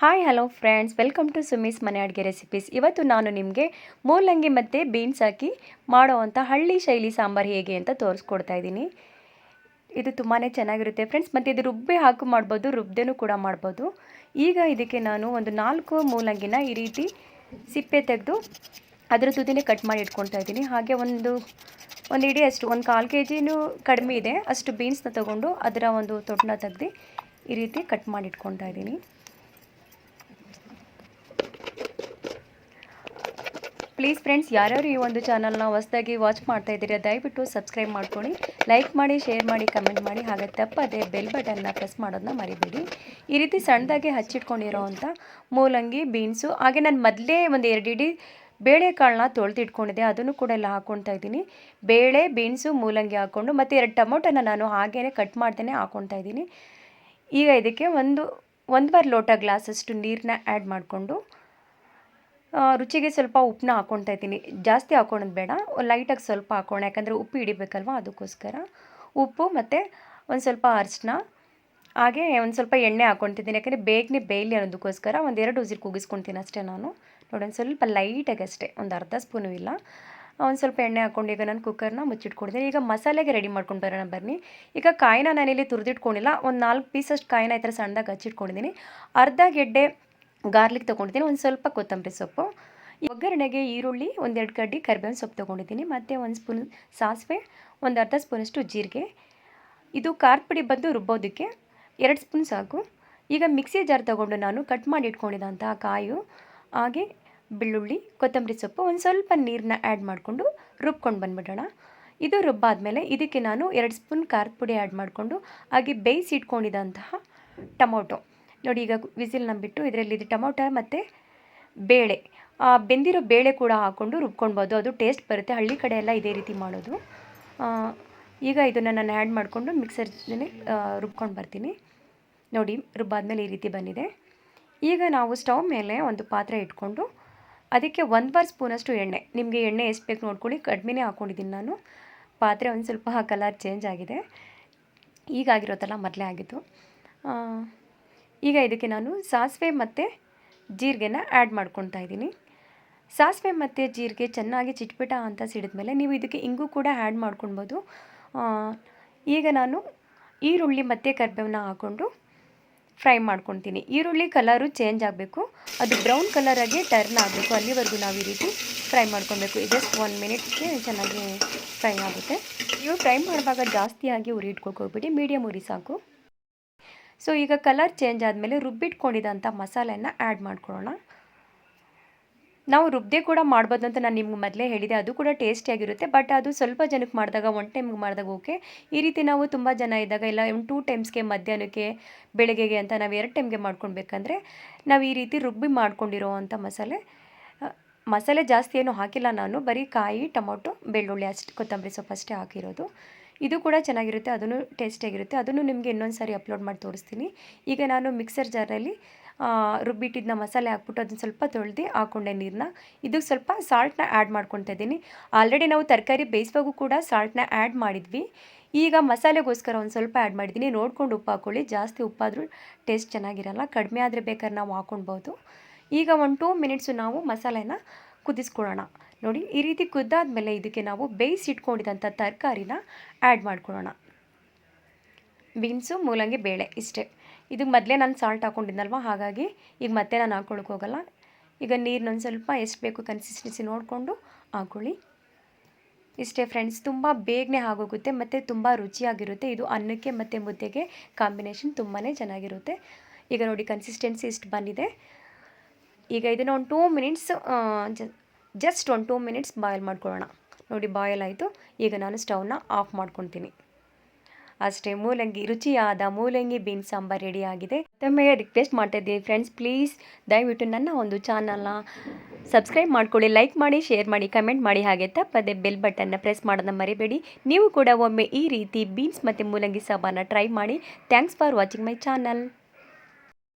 Hi hello friends welcome to ಸುಮೀಸ್ ಮನೆ ಅಡುಗೆ recipes ಇವತ್ತು ನಾನು ನಿಮಗೆ ಮೂಲಂಗಿ ಮತ್ತು ಬೀನ್ಸ್ ಹಾಕಿ ಮಾಡೋವಂಥ ಹಳ್ಳಿ ಶೈಲಿ ಸಾಂಬಾರು ಹೇಗೆ ಅಂತ ತೋರಿಸ್ಕೊಡ್ತಾ ಇದ್ದೀನಿ ಇದು ತುಂಬಾ ಚೆನ್ನಾಗಿರುತ್ತೆ ಫ್ರೆಂಡ್ಸ್ ಮತ್ತು ಇದು ರುಬ್ಬೆ ಹಾಕು ಮಾಡ್ಬೋದು ರುಬ್ಬೇನೂ ಕೂಡ ಮಾಡ್ಬೋದು ಈಗ ಇದಕ್ಕೆ ನಾನು ಒಂದು ನಾಲ್ಕು ಮೂಲಂಗಿನ ಈ ರೀತಿ ಸಿಪ್ಪೆ ತೆಗೆದು ಅದರ ತುದಿನೇ ಕಟ್ ಮಾಡಿ ಇಟ್ಕೊಳ್ತಾ ಇದ್ದೀನಿ ಹಾಗೆ ಒಂದು ಒಂದು ಇಡೀ ಅಷ್ಟು ಒಂದು ಕಾಲು ಕೆ ಜಿನೂ ಕಡಿಮೆ ಇದೆ ಅಷ್ಟು ಬೀನ್ಸ್ನ ತೊಗೊಂಡು ಅದರ ಒಂದು ತೊಟ್ಟನ್ನ ತೆಗ್ದು ಈ ರೀತಿ ಕಟ್ ಮಾಡಿ ಇಟ್ಕೊಳ್ತಾ ಇದ್ದೀನಿ ಪ್ಲೀಸ್ ಫ್ರೆಂಡ್ಸ್ ಯಾರ್ಯಾರು ಈ ಒಂದು ಚಾನಲ್ನ ಹೊಸದಾಗಿ ವಾಚ್ ಮಾಡ್ತಾ ಇದ್ದೀರಾ, ದಯವಿಟ್ಟು ಸಬ್ಸ್ಕ್ರೈಬ್ ಮಾಡ್ಕೊಳ್ಳಿ. ಲೈಕ್ ಮಾಡಿ ಶೇರ್ ಮಾಡಿ ಕಮೆಂಟ್ ಮಾಡಿ. ಹಾಗೆ ತಪ್ಪದೆ ಬೆಲ್ ಬಟನ್ನ ಪ್ರೆಸ್ ಮಾಡೋದನ್ನ ಮರಿಬೇಡಿ. ಈ ರೀತಿ ಸಣ್ಣದಾಗಿ ಹಚ್ಚಿಟ್ಕೊಂಡಿರೋ ಅಂಥ ಮೂಲಂಗಿ ಬೀನ್ಸು ಹಾಗೆ ನಾನು ಮೊದಲೇ ಒಂದು ಎರಡು ಇಡೀ ಬೇಳೆಕಾಳನ್ನ ತೊಳೆದಿಟ್ಕೊಂಡಿದ್ದೆ. ಅದನ್ನು ಕೂಡ ಎಲ್ಲ ಹಾಕ್ಕೊಳ್ತಾ ಇದ್ದೀನಿ. ಬೇಳೆ ಬೀನ್ಸು ಮೂಲಂಗಿ ಹಾಕ್ಕೊಂಡು ಮತ್ತು ಎರಡು ಟೊಮೊಟೊನ ನಾನು ಹಾಗೇ ಕಟ್ ಮಾಡ್ತೇನೆ, ಹಾಕ್ಕೊಳ್ತಾ ಇದ್ದೀನಿ. ಈಗ ಇದಕ್ಕೆ ಒಂದು ಒಂದು ವಾರ ಲೋಟ ಗ್ಲಾಸಷ್ಟು ನೀರನ್ನ ಆ್ಯಡ್ ಮಾಡಿಕೊಂಡು ರುಚಿಗೆ ಸ್ವಲ್ಪ ಉಪ್ಪನ್ನ ಹಾಕ್ಕೊಳ್ತಾ ಇದ್ದೀನಿ. ಜಾಸ್ತಿ ಹಾಕ್ಕೊಳೋದು ಬೇಡ. ಲೈಟಾಗಿ ಸ್ವಲ್ಪ ಹಾಕೋಣ. ಯಾಕಂದರೆ ಉಪ್ಪು ಹಿಡಿಬೇಕಲ್ವ ಅದಕ್ಕೋಸ್ಕರ. ಉಪ್ಪು ಮತ್ತು ಒಂದು ಸ್ವಲ್ಪ ಅರಿಶಿನ ಹಾಗೆ ಒಂದು ಸ್ವಲ್ಪ ಎಣ್ಣೆ ಹಾಕ್ಕೊತಿದ್ದೀನಿ ಯಾಕಂದರೆ ಬೇಗನೆ ಬೇಯಲಿ ಅನ್ನೋದಕ್ಕೋಸ್ಕರ ಒಂದು ಎರಡು ಉಸಿರು ಕೂಗಿಸ್ಕೊತೀನಿ ಅಷ್ಟೇ ನಾನು. ನೋಡಿ, ಒಂದು ಸ್ವಲ್ಪ ಲೈಟಾಗಿ ಅಷ್ಟೇ. ಒಂದು ಅರ್ಧ ಸ್ಪೂನು ಇಲ್ಲ. ಒಂದು ಸ್ವಲ್ಪ ಎಣ್ಣೆ ಹಾಕ್ಕೊಂಡು ಈಗ ನಾನು ಕುಕ್ಕರ್ನ ಮುಚ್ಚಿಟ್ಕೊಂಡಿದ್ದೀನಿ ಈಗ ಮಸಾಲೆಗೆ ರೆಡಿ ಮಾಡ್ಕೊಂಡು ಬರೋಣ ಬನ್ನಿ. ಈಗ ಕಾಯಿನ ನಾನಿಲ್ಲಿ ತುರಿದಿಟ್ಕೊಂಡಿಲ್ಲ. ಒಂದು ನಾಲ್ಕು ಪೀಸಷ್ಟು ಕಾಯಿನ ಈ ಥರ ಸಣ್ಣದಾಗಿ ಹಚ್ಚಿಟ್ಕೊಂಡಿದ್ದೀನಿ. ಅರ್ಧ ಗೆಡ್ಡೆ ಗಾರ್ಲಿಕ್ ತೊಗೊಂಡಿದ್ದೀನಿ. ಒಂದು ಸ್ವಲ್ಪ ಕೊತ್ತಂಬರಿ ಸೊಪ್ಪು. ಒಗ್ಗರಣೆಗೆ ಈರುಳ್ಳಿ, ಒಂದೆರಡು ಕಡ್ಡಿ ಕರಿಬೇವಿನ ಸೊಪ್ಪು ತೊಗೊಂಡಿದ್ದೀನಿ. ಮತ್ತು ಒಂದು ಸ್ಪೂನ್ ಸಾಸಿವೆ, ಒಂದು ಅರ್ಧ ಸ್ಪೂನಷ್ಟು ಜೀರಿಗೆ. ಇದು ಖಾರದ ಪುಡಿ ಬಂದು ರುಬ್ಬೋದಕ್ಕೆ ಎರಡು ಸ್ಪೂನ್ ಸಾಕು. ಈಗ ಮಿಕ್ಸಿ ಜಾರ್ ತೊಗೊಂಡು ನಾನು ಕಟ್ ಮಾಡಿ ಇಟ್ಕೊಂಡಿದ್ದಂತಹ ಕಾಯು, ಹಾಗೆ ಬೆಳ್ಳುಳ್ಳಿ, ಕೊತ್ತಂಬರಿ ಸೊಪ್ಪು, ಒಂದು ಸ್ವಲ್ಪ ನೀರನ್ನ ಆ್ಯಡ್ ಮಾಡಿಕೊಂಡು ರುಬ್ಕೊಂಡು ಬಂದುಬಿಡೋಣ. ಇದು ರುಬ್ಬಾದಮೇಲೆ ಇದಕ್ಕೆ ನಾನು ಎರಡು ಸ್ಪೂನ್ ಖಾರದ ಪುಡಿ ಆ್ಯಡ್ ಮಾಡಿಕೊಂಡು, ಹಾಗೆ ಬೇಯಿಸಿ ಇಟ್ಕೊಂಡಿದ್ದಂತಹ ಟೊಮೊಟೊ. ನೋಡಿ ಈಗ ವಿಸಿಲ್ ನಂಬಿಟ್ಟು ಇದರಲ್ಲಿ ಇದು ಟೊಮೊಟೊ ಮತ್ತು ಬೇಳೆ. ಬೆಂದಿರೋ ಬೇಳೆ ಕೂಡ ಹಾಕ್ಕೊಂಡು ರುಬ್ಕೊಳ್ಬೋದು. ಅದು ಟೇಸ್ಟ್ ಬರುತ್ತೆ. ಹಳ್ಳಿ ಕಡೆ ಎಲ್ಲ ಇದೇ ರೀತಿ ಮಾಡೋದು. ಈಗ ಇದನ್ನು ನಾನು ಆ್ಯಡ್ ಮಾಡಿಕೊಂಡು ಮಿಕ್ಸರ್ನೇ ರುಬ್ಕೊಂಡು ಬರ್ತೀನಿ. ನೋಡಿ, ರುಬ್ಬಾದ್ಮೇಲೆ ಈ ರೀತಿ ಬಂದಿದೆ. ಈಗ ನಾವು ಸ್ಟವ್ ಮೇಲೆ ಒಂದು ಪಾತ್ರೆ ಇಟ್ಕೊಂಡು ಅದಕ್ಕೆ ಒಂದುವರೆ ಸ್ಪೂನಷ್ಟು ಎಣ್ಣೆ. ನಿಮಗೆ ಎಣ್ಣೆ ಎಷ್ಟು ಬೇಕು ನೋಡ್ಕೊಳ್ಳಿ. ಕಡಿಮೆನೇ ಹಾಕ್ಕೊಂಡಿದ್ದೀನಿ ನಾನು. ಪಾತ್ರೆ ಒಂದು ಸ್ವಲ್ಪ ಕಲರ್ ಚೇಂಜ್ ಆಗಿದೆ. ಈಗಾಗಿರೋದಲ್ಲ ಮೊದಲೇ ಆಗಿತ್ತು ಈಗ ಇದಕ್ಕೆ ನಾನು ಸಾಸಿವೆ ಮತ್ತು ಜೀರಿಗೆನ ಆ್ಯಡ್ ಮಾಡ್ಕೊತಾ ಇದ್ದೀನಿ. ಸಾಸಿವೆ ಮತ್ತು ಜೀರಿಗೆ ಚೆನ್ನಾಗಿ ಚಿಟ್ಪಿಟ ಅಂತ ಸಿಡಿದ್ಮೇಲೆ ನೀವು ಇದಕ್ಕೆ ಇಂಗು ಕೂಡ ಆ್ಯಡ್ ಮಾಡ್ಕೊಳ್ಬೋದು. ಈಗ ನಾನು ಈರುಳ್ಳಿ ಮತ್ತು ಕರ್ಬೇವನ್ನ ಹಾಕ್ಕೊಂಡು ಫ್ರೈ ಮಾಡ್ಕೊತೀನಿ ಈರುಳ್ಳಿ ಕಲರು ಚೇಂಜ್ ಆಗಬೇಕು. ಅದು ಬ್ರೌನ್ ಕಲರಾಗಿ ಟರ್ನ್ ಆಗಬೇಕು. ಅಲ್ಲಿವರೆಗೂ ನಾವು ಈ ರೀತಿ ಫ್ರೈ ಮಾಡ್ಕೊಬೇಕು ಜಸ್ಟ್ ಒನ್ ಮಿನಿಟ್ಗೆ ಚೆನ್ನಾಗಿ ಫ್ರೈ ಆಗುತ್ತೆ. ನೀವು ಫ್ರೈ ಮಾಡುವಾಗ ಜಾಸ್ತಿಯಾಗಿ ಉರಿ ಇಟ್ಕೊಳ್ಕೋಗ್ಬಿಟ್ಟು ಮೀಡಿಯಮ್ ಉರಿ ಸಾಕು. ಸೊ ಈಗ ಕಲರ್ ಚೇಂಜ್ ಆದಮೇಲೆ ರುಬ್ಬಿಟ್ಕೊಂಡಿದ್ದಂಥ ಮಸಾಲೆಯನ್ನು ಆ್ಯಡ್ ಮಾಡ್ಕೊಳ್ಳೋಣ. ನಾವು ರುಬ್ಬದೆ ಕೂಡ ಮಾಡ್ಬೋದು ಅಂತ ನಾನು ನಿಮ್ಗೆ ಮೊದಲೇ ಹೇಳಿದೆ. ಅದು ಕೂಡ ಟೇಸ್ಟಿಯಾಗಿರುತ್ತೆ ಬಟ್ ಅದು ಸ್ವಲ್ಪ ಜನಕ್ಕೆ ಮಾಡಿದಾಗ ಒನ್ ಟೈಮ್ಗೆ ಮಾಡಿದಾಗ ಓಕೆ ಈ ರೀತಿ ನಾವು ತುಂಬ ಜನ ಇದ್ದಾಗ, ಇಲ್ಲ ಒಂದು ಟೂ ಟೈಮ್ಸ್ಗೆ ಮಧ್ಯಾಹ್ನಕ್ಕೆ, ಬೆಳಗ್ಗೆಗೆ ಅಂತ ನಾವು ಎರಡು ಟೈಮ್ಗೆ ಮಾಡ್ಕೊಳ್ಬೇಕಂದ್ರೆ ನಾವು ಈ ರೀತಿ ರುಬ್ಬಿ ಮಾಡ್ಕೊಂಡಿರೋ ಅಂಥ ಮಸಾಲೆ ಮಸಾಲೆ ಜಾಸ್ತಿ ಏನು ಹಾಕಿಲ್ಲ ನಾನು. ಬರೀ ಕಾಯಿ, ಟೊಮೊಟೊ, ಬೆಳ್ಳುಳ್ಳಿ ಅಷ್ಟು, ಕೊತ್ತಂಬರಿ ಸೊಪ್ಪು ಅಷ್ಟೇ ಹಾಕಿರೋದು. ಇದು ಕೂಡ ಚೆನ್ನಾಗಿರುತ್ತೆ, ಅದನ್ನು ಟೇಸ್ಟಿಯಾಗಿರುತ್ತೆ ಅದನ್ನು ನಿಮಗೆ ಇನ್ನೊಂದು ಸಾರಿ ಅಪ್ಲೋಡ್ ಮಾಡಿ ತೋರಿಸ್ತೀನಿ. ಈಗ ನಾನು ಮಿಕ್ಸರ್ ಜಾರಲ್ಲಿ ರುಬ್ಬಿಟ್ಟಿದ್ದ ಮಸಾಲೆ ಹಾಕ್ಬಿಟ್ಟು ಅದನ್ನು ಸ್ವಲ್ಪ ತೊಳೆದು ಹಾಕೊಂಡೆ ನೀರನ್ನ ಇದಕ್ಕೆ ಸ್ವಲ್ಪ ಸಾಲ್ಟ್ನ ಆ್ಯಡ್ ಮಾಡ್ಕೊತಾ ಇದ್ದೀನಿ. ಆಲ್ರೆಡಿ ನಾವು ತರಕಾರಿ ಬೇಯಿಸುವಾಗೂ ಕೂಡ ಸಾಲ್ಟ್ನ ಆ್ಯಡ್ ಮಾಡಿದ್ವಿ. ಈಗ ಮಸಾಲೆಗೋಸ್ಕರ ಒಂದು ಸ್ವಲ್ಪ ಆ್ಯಡ್ ಮಾಡಿದ್ದೀನಿ. ನೋಡ್ಕೊಂಡು ಉಪ್ಪು ಹಾಕ್ಕೊಳ್ಳಿ ಜಾಸ್ತಿ ಉಪ್ಪಾದರೂ ಟೇಸ್ಟ್ ಚೆನ್ನಾಗಿರಲ್ಲ. ಕಡಿಮೆ ಆದರೆ ಬೇಕಾದ್ರೆ ನಾವು ಹಾಕೊಳ್ಬೋದು. ಈಗ ಒಂದು ಟೂ ಮಿನಿಟ್ಸು ನಾವು ಮಸಾಲೆನ ಕುದಿಸ್ಕೊಳ್ಳೋಣ. ನೋಡಿ, ಈ ರೀತಿ ಕುದ್ದಾದಮೇಲೆ ಇದಕ್ಕೆ ನಾವು ಬೇಯಿಸಿಟ್ಕೊಂಡಿದಂಥ ತರಕಾರಿನ ಆ್ಯಡ್ ಮಾಡ್ಕೊಳ್ಳೋಣ. ಬೀನ್ಸು, ಮೂಲಂಗಿ, ಬೇಳೆ ಇಷ್ಟೇ. ಇದು ಮೊದಲೇ ನಾನು ಸಾಲ್ಟ್ ಹಾಕ್ಕೊಂಡಿದ್ದಲ್ವ ಹಾಗಾಗಿ ಈಗ ಮತ್ತೆ ನಾನು ಹಾಕ್ಕೊಳಕ್ಕೆ ಹೋಗಲ್ಲ. ಈಗ ನೀರಿನೊಂದು ಸ್ವಲ್ಪ ಎಷ್ಟು ಬೇಕು ಕನ್ಸಿಸ್ಟೆನ್ಸಿ ನೋಡಿಕೊಂಡು ಹಾಕ್ಕೊಳ್ಳಿ ಇಷ್ಟೇ ಫ್ರೆಂಡ್ಸ್ ತುಂಬ ಬೇಗನೆ ಆಗೋಗುತ್ತೆ ಮತ್ತು ತುಂಬ ರುಚಿಯಾಗಿರುತ್ತೆ. ಇದು ಅನ್ನಕ್ಕೆ ಮತ್ತು ಮುದ್ದೆಗೆ ಕಾಂಬಿನೇಷನ್ ತುಂಬಾ ಚೆನ್ನಾಗಿರುತ್ತೆ. ಈಗ ನೋಡಿ ಕನ್ಸಿಸ್ಟೆನ್ಸಿ ಇಷ್ಟು ಬಂದಿದೆ. ಈಗ ಇದನ್ನು ಒಂದು ಟೂ ಮಿನಿಟ್ಸ್ ಜಸ್ಟ್ ಒಂದು ಟೂ ಮಿನಿಟ್ಸ್ ಬಾಯ್ಲ್ ಮಾಡ್ಕೊಳ್ಳೋಣ. ನೋಡಿ ಬಾಯ್ಲ್ ಆಯಿತು ಈಗ ನಾನು ಸ್ಟವ್ನ ಆಫ್ ಮಾಡ್ಕೊತೀನಿ ಅಷ್ಟೇ, ಮೂಲಂಗಿ, ರುಚಿಯಾದ ಮೂಲಂಗಿ ಬೀನ್ಸ್ ಸಾಂಬಾರ್ ರೆಡಿ ಆಗಿದೆ. ಮತ್ತೊಮ್ಮೆ ರಿಕ್ವೆಸ್ಟ್ ಮಾಡ್ತಾ ಫ್ರೆಂಡ್ಸ್ ಪ್ಲೀಸ್ ದಯವಿಟ್ಟು ನನ್ನ ಒಂದು ಚಾನಲ್ನ ಸಬ್ಸ್ಕ್ರೈಬ್ ಮಾಡ್ಕೊಳ್ಳಿ ಲೈಕ್ ಮಾಡಿ ಶೇರ್ ಮಾಡಿ ಕಮೆಂಟ್ ಮಾಡಿ. ಹಾಗೆ ತಪ್ಪದೆ ಬೆಲ್ ಬಟನ್ನ ಪ್ರೆಸ್ ಮಾಡೋದನ್ನ ಮರಿಬೇಡಿ. ನೀವು ಕೂಡ ಒಮ್ಮೆ ಈ ರೀತಿ ಬೀನ್ಸ್ ಮತ್ತು ಮೂಲಂಗಿ ಸಾಂಬಾರನ್ನ ಟ್ರೈ ಮಾಡಿ. Thanks for watching my channel